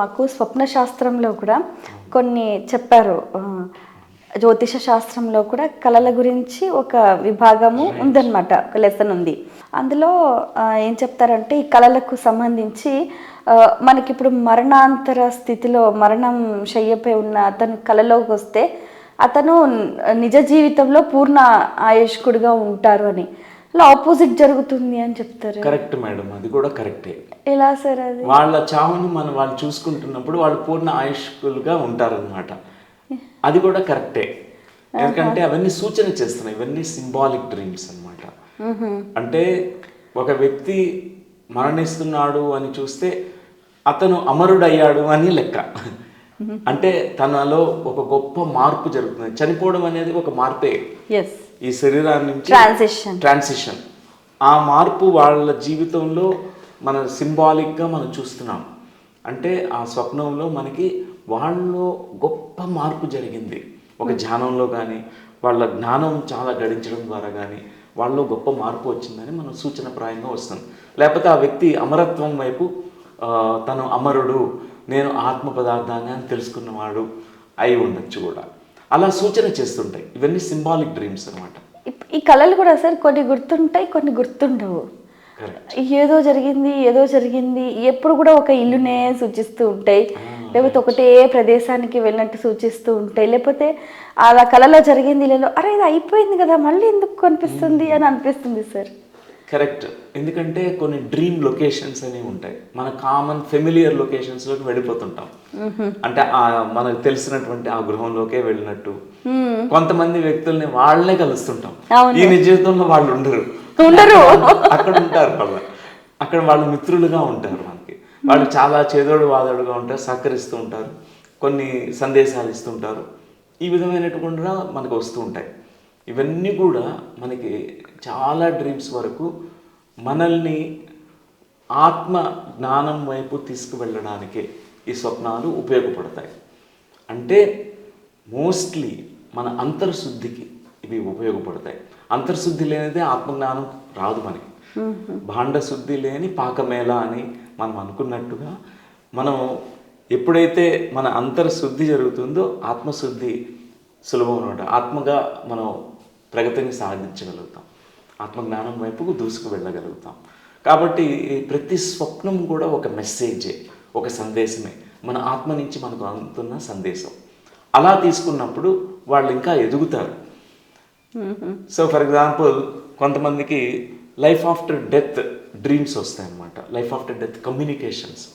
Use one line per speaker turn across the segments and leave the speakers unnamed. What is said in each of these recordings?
మాకు స్వప్న శాస్త్రంలో కూడా కొన్ని చెప్పారు. జ్యోతిష శాస్త్రంలో కూడా కళల గురించి ఒక విభాగము ఉందన్నమాట ఒక లెసన్ ఉంది. అందులో ఏం చెప్తారంటే ఈ కళలకు సంబంధించి మనకిప్పుడు మరణాంతర స్థితిలో మరణం శయ్యపై ఉన్న అతను కళలోకి వస్తే అతను నిజ జీవితంలో పూర్ణ ఆయుష్కుడిగా ఉంటారు అని. అలా ఆపోజిట్ జరుగుతుంది అని చెప్తారు.
కరెక్ట్ మేడం అది కూడా కరెక్టే
ఎలా సార్ అది?
వాళ్ళ చావుని మనం వాళ్ళు చూసుకుంటున్నప్పుడు వాళ్ళు పూర్ణ ఆయుష్కులుగా ఉంటారనమాట అది కూడా కరెక్టే ఎందుకంటే అవన్నీ సూచన చేస్తున్నాయి. ఇవన్నీ సింబాలిక్ డ్రీమ్స్ అన్నమాట. అంటే ఒక వ్యక్తి మరణిస్తున్నాడు అని చూస్తే అతను అమరుడయ్యాడు అని లెక్క. అంటే తనలో ఒక గొప్ప మార్పు జరుగుతుంది. చనిపోవడం అనేది ఒక మార్పే. ఈ శరీరాన్ని నుంచి
ట్రాన్సిషన్
ట్రాన్సిషన్ ఆ మార్పు వాళ్ళ జీవితంలో మన సింబాలిక్గా మనం చూస్తున్నాం. అంటే ఆ స్వప్నంలో మనకి వాళ్ళలో గొప్ప మార్పు జరిగింది. ఒక ధ్యానంలో కానీ వాళ్ళ జ్ఞానం చాలా గడించడం ద్వారా కానీ వాళ్ళలో గొప్ప మార్పు వచ్చిందని మనం సూచనప్రాయంగా వస్తుంది లేకపోతే ఆ వ్యక్తి అమరత్వం వైపు తను అమరుడు నేను ఆత్మ పదార్థాన్ని అని తెలుసుకున్నవాడు అయి ఉండొచ్చు కూడా. అలా సూచన చేస్తుంటాయి. ఇవన్నీ సింబాలిక్ డ్రీమ్స్ అన్నమాట.
ఇప్- ఈ కళలు కూడా సార్ కొన్ని గుర్తుంటాయి కొన్ని గుర్తుండవు. ఏదో జరిగింది ఏదో జరిగింది ఎప్పుడు కూడా ఒక ఇల్లునే సూచిస్తూ ఉంటాయి. లేకపోతే ఒకటే ప్రదేశానికి వెళ్ళినట్టు సూచిస్తూ ఉంటాయి. లేకపోతే అలా కళలో జరిగింది లేదో అరే ఇది అయిపోయింది కదా మళ్ళీ ఎందుకు కనిపిస్తుంది అని అనిపిస్తుంది సార్.
కరెక్ట్. ఎందుకంటే కొన్ని డ్రీమ్ లొకేషన్స్ అనేవి ఉంటాయి. మన కామన్ ఫెమిలియర్ లొకేషన్స్లోకి వెళ్ళిపోతుంటాం. అంటే ఆ మనకు తెలిసినటువంటి ఆ గృహంలోకే వెళ్ళినట్టు. కొంతమంది వ్యక్తుల్ని వాళ్ళనే కలుస్తుంటాం. ఈ నిజ జీవితంలో వాళ్ళు ఉండరు.
ఉండరు.
అక్కడ ఉంటారు వాళ్ళు. అక్కడ వాళ్ళు మిత్రులుగా ఉంటారు మనకి. వాళ్ళు చాలా చేదోడు వాదోడుగా ఉంటారు సహకరిస్తూ ఉంటారు. కొన్ని సందేశాలు ఇస్తుంటారు. ఈ విధమైనటువంటి మనకు వస్తూ ఉంటాయి. ఇవన్నీ కూడా మనకి చాలా డ్రీమ్స్ వరకు మనల్ని ఆత్మ జ్ఞానం వైపు తీసుకువెళ్ళడానికే ఈ స్వప్నాలు ఉపయోగపడతాయి. అంటే మోస్ట్లీ మన అంతర్శుద్ధికి ఇవి ఉపయోగపడతాయి. అంతర్శుద్ధి లేనిదే ఆత్మజ్ఞానం రాదు మనకి. భాండ శుద్ధి లేని పాకమేళ అని మనం అనుకున్నట్టుగా మనం ఎప్పుడైతే మన అంతర్శుద్ధి జరుగుతుందో ఆత్మశుద్ధి సులభం అనమాట ఆత్మగా మనం ప్రగతిని సాధించగలుగుతాం. ఆత్మజ్ఞానం వైపుకు దూసుకు వెళ్ళగలుగుతాం. కాబట్టి ప్రతి స్వప్నం కూడా ఒక మెసేజే ఒక సందేశమే. మన ఆత్మ నుంచి మనకు అందుతున్న సందేశం. అలా తీసుకున్నప్పుడు వాళ్ళు ఇంకా ఎదుగుతారు. సో ఫర్ ఎగ్జాంపుల్ కొంతమందికి లైఫ్ ఆఫ్టర్ డెత్ డ్రీమ్స్ వస్తాయి అన్నమాట లైఫ్ ఆఫ్టర్ డెత్ కమ్యూనికేషన్స్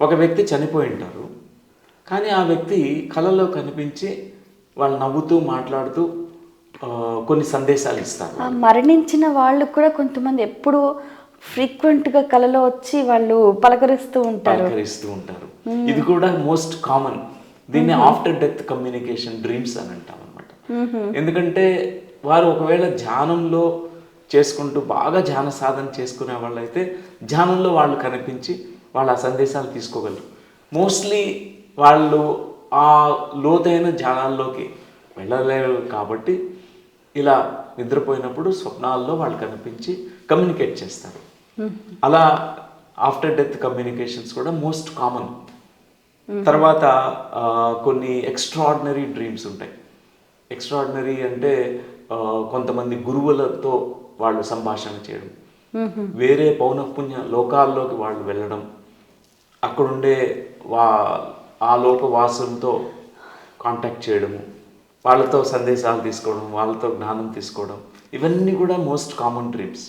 ఒక వ్యక్తి చనిపోయి ఉంటారు. కానీ ఆ వ్యక్తి కళలో కనిపించి వాళ్ళు నవ్వుతూ మాట్లాడుతూ కొన్ని సందేశాలు ఇస్తారు
మరణించిన వాళ్ళు కూడా కొంతమంది ఎప్పుడు ఫ్రీక్వెంట్గా కళలో వచ్చి వాళ్ళు పలకరిస్తూ ఉంటారు.
పలకరిస్తూ ఉంటారు. ఇది కూడా మోస్ట్ కామన్ దీన్ని ఆఫ్టర్ డెత్ కమ్యూనికేషన్ డ్రీమ్స్ అని అంటాం అనమాట ఎందుకంటే వారు ఒకవేళ ధ్యానంలో చేసుకుంటూ బాగా ధ్యాన సాధన చేసుకునే వాళ్ళైతే ధ్యానంలో వాళ్ళు కనిపించి వాళ్ళ ఆ సందేశాలు తీసుకోగలరు. మోస్ట్లీ వాళ్ళు ఆ లోతైన ధ్యానాల్లోకి వెళ్ళలేరు కాబట్టి ఇలా నిద్రపోయినప్పుడు స్వప్నాల్లో వాళ్ళు కనిపించి కమ్యూనికేట్ చేస్తారు. అలా ఆఫ్టర్ డెత్ కమ్యూనికేషన్స్ కూడా మోస్ట్ కామన్ తర్వాత కొన్ని ఎక్స్ట్రాడినరీ డ్రీమ్స్ ఉంటాయి. ఎక్స్ట్రాడినరీ అంటే కొంతమంది గురువులతో వాళ్ళు సంభాషణ చేయడం. వేరే పౌనఃపుణ్య లోకాల్లోకి వాళ్ళు వెళ్ళడం. అక్కడుండే వా ఆ లోకవాసులతో కాంటాక్ట్ చేయడము. వాళ్ళతో సందేశాలు తీసుకోవడం వాళ్ళతో జ్ఞానం తీసుకోవడం ఇవన్నీ కూడా మోస్ట్ కామన్ డ్రీమ్స్